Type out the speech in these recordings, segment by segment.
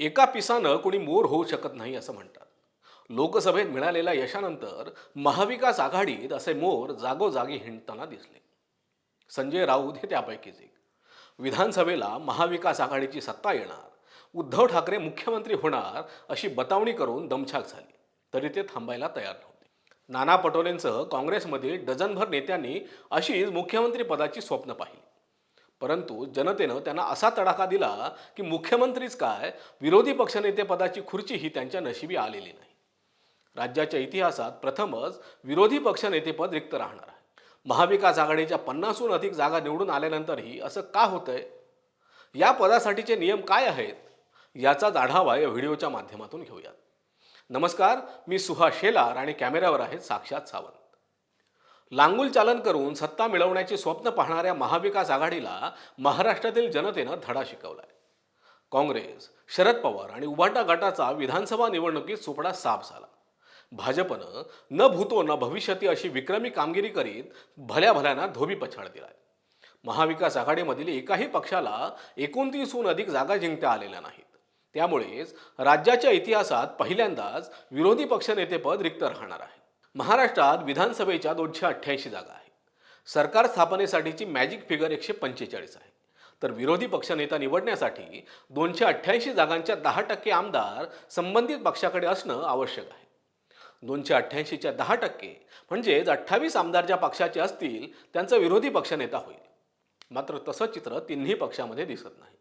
एका पिसानं कोणी मोर होऊ शकत नाही असं म्हणतात. लोकसभेत मिळालेल्या यशानंतर महाविकास आघाडीत असे मोर जागोजागी हिंडताना दिसले. संजय राऊत हे त्यापैकीच एक. विधानसभेला महाविकास आघाडीची सत्ता येणार उद्धव ठाकरे मुख्यमंत्री होणार अशी बतावणी करून दमछाक झाली. तरी ते थांबायला तयार नव्हते. नाना पटोलेंसह काँग्रेसमधील डझनभर नेत्यांनी अशीच मुख्यमंत्री पदाची स्वप्न पाहिली. परंतु जनतेनं त्यांना असा तडाखा दिला की मुख्यमंत्रीच काय विरोधी पक्षनेतेपदाची खुर्चीही त्यांच्या नशिबी आलेली नाही. राज्याच्या इतिहासात प्रथमच विरोधी पक्षनेतेपद रिक्त राहणार आहे. महाविकास आघाडीच्या पन्नासहून अधिक जागा निवडून आल्यानंतरही असं का होतंय? या पदासाठीचे नियम काय आहेत? याचाच आढावा या व्हिडिओच्या माध्यमातून घेऊयात. नमस्कार मी सुहास शेलार आणि कॅमेऱ्यावर आहेत साक्षात सावंत. लांगुल चालन करून सत्ता मिळवण्याचे स्वप्न पाहणाऱ्या महाविकास आघाडीला महाराष्ट्रातील जनतेनं धडा शिकवलाय. काँग्रेस शरद पवार आणि उभाटा गटाचा विधानसभा निवडणुकीत सुपडा साफ झाला. भाजपनं न भूतो न भविष्यती अशी विक्रमी कामगिरी करीत भल्या भल्याना धोबी पछाड दिलाय. महाविकास आघाडीमधील एकाही पक्षाला एकोणतीसहून अधिक जागा जिंकता आलेल्या नाहीत. त्यामुळेच राज्याच्या इतिहासात पहिल्यांदाच विरोधी पक्षनेतेपद रिक्त राहणार आहे महाराष्ट्रात विधानसभेच्या दोनशे अठ्ठ्याऐंशी जागा आहे सरकार स्थापनेसाठीची मॅजिक फिगर एकशे पंचेचाळीस आहे. तर विरोधी पक्षनेता निवडण्यासाठी दोनशे अठ्ठ्याऐंशी जागांच्या दहा टक्के आमदार संबंधित पक्षाकडे असणं आवश्यक आहे. दोनशे अठ्ठ्याऐंशीच्या दहा टक्के म्हणजेच अठ्ठावीस आमदार ज्या पक्षाचे असतील त्यांचा विरोधी पक्षनेता होईल. मात्र तसं चित्र तिन्ही पक्षामध्ये दिसत नाही.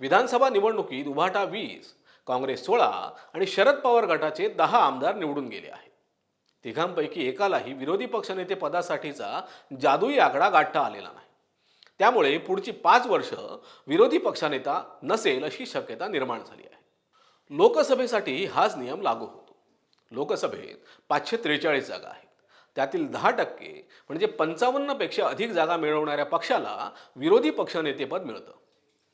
विधानसभा निवडणुकीत उभाटा वीस काँग्रेस सोळा आणि शरद पवार गटाचे दहा आमदार निवडून गेले आहेत. तिघांपैकी एकालाही विरोधी पक्षनेते पदासाठीचा जादुई आकडा गाठता आलेला नाही. त्यामुळे पुढची पाच वर्ष विरोधी पक्षनेता नसेल अशी शक्यता निर्माण झाली आहे. लोकसभेसाठी हाच नियम लागू होतो. लोकसभेत पाचशे त्रेचाळीस जागा आहेत. त्यातील दहा टक्के म्हणजे पंचावन्नपेक्षा अधिक जागा मिळवणाऱ्या पक्षाला विरोधी पक्षनेतेपद मिळतं.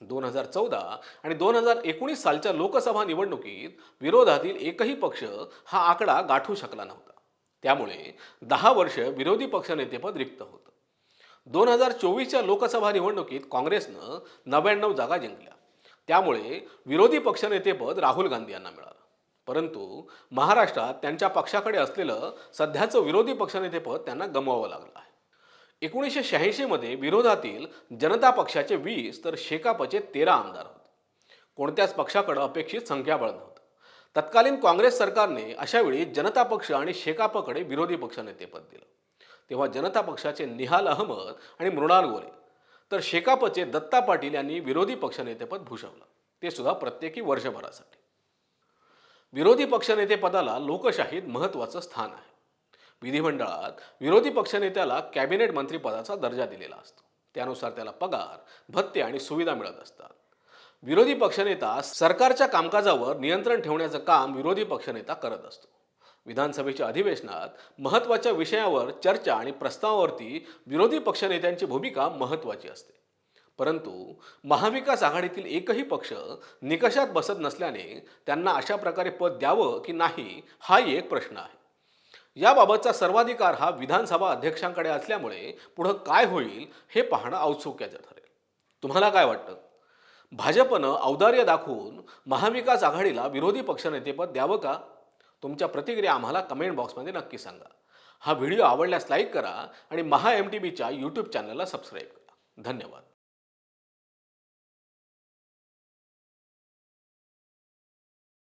दोन हजार चौदा आणि दोन हजार एकोणीस सालच्या लोकसभा निवडणुकीत विरोधातील एकही पक्ष हा आकडा गाठू शकला नव्हता. त्यामुळे दहा वर्ष विरोधी पक्षनेतेपद रिक्त होतं. दोन हजार चोवीसच्या लोकसभा निवडणुकीत काँग्रेसनं नव्याण्णव जागा जिंकल्या. त्यामुळे विरोधी पक्षनेतेपद राहुल गांधी यांना मिळालं. परंतु महाराष्ट्रात त्यांच्या पक्षाकडे असलेलं सध्याचं विरोधी पक्षनेतेपद त्यांना गमवावं लागलं आहे. एकोणीसशे शहाऐंशीमध्ये विरोधातील जनता पक्षाचे वीस तर शेकापचे तेरा आमदार होते. कोणत्याच पक्षाकडं अपेक्षित संख्याबळ नव्हतं. तत्कालीन काँग्रेस सरकारने अशावेळी जनता पक्ष आणि शेकापकडे विरोधी पक्षनेतेपद दिलं. तेव्हा जनता पक्षाचे निहाल अहमद आणि मृणाल गोरे तर शेकापचे दत्ता पाटील यांनी विरोधी पक्षनेतेपद भूषवलं. ते सुद्धा प्रत्येकी वर्षभरासाठी. विरोधी पक्षनेतेपदाला लोकशाहीत महत्त्वाचं स्थान आहे. विधिमंडळात विरोधी पक्षनेत्याला कॅबिनेट मंत्रीपदाचा दर्जा दिलेला असतो. त्यानुसार त्याला पगार भत्ते आणि सुविधा मिळत असतात. विरोधी पक्षनेता सरकारच्या कामकाजावर नियंत्रण ठेवण्याचं काम विरोधी पक्षनेता करत असतो. विधानसभेच्या अधिवेशनात महत्त्वाच्या विषयावर चर्चा आणि प्रस्तावावरती विरोधी पक्षनेत्यांची भूमिका महत्त्वाची असते. परंतु महाविकास आघाडीतील एकही पक्ष निकषात बसत नसल्याने त्यांना अशा प्रकारे पद द्यावं की नाही हाही एक प्रश्न आहे. याबाबतचा सर्वाधिकार हा विधानसभा अध्यक्षांकडे असल्यामुळे पुढं काय होईल हे पाहणं औत्सुक्याचं ठरेल. तुम्हाला काय वाटतं? भाजपनं औदार्य दाखवून महाविकास आघाडीला विरोधी पक्षनेतेपद द्यावं का? तुमच्या प्रतिक्रिया आम्हाला कमेंट बॉक्समध्ये नक्की सांगा. हा व्हिडिओ आवडल्यास लाईक करा आणि महा एम टी बीच्या यूट्यूब चॅनलला सबस्क्राईब करा. धन्यवाद.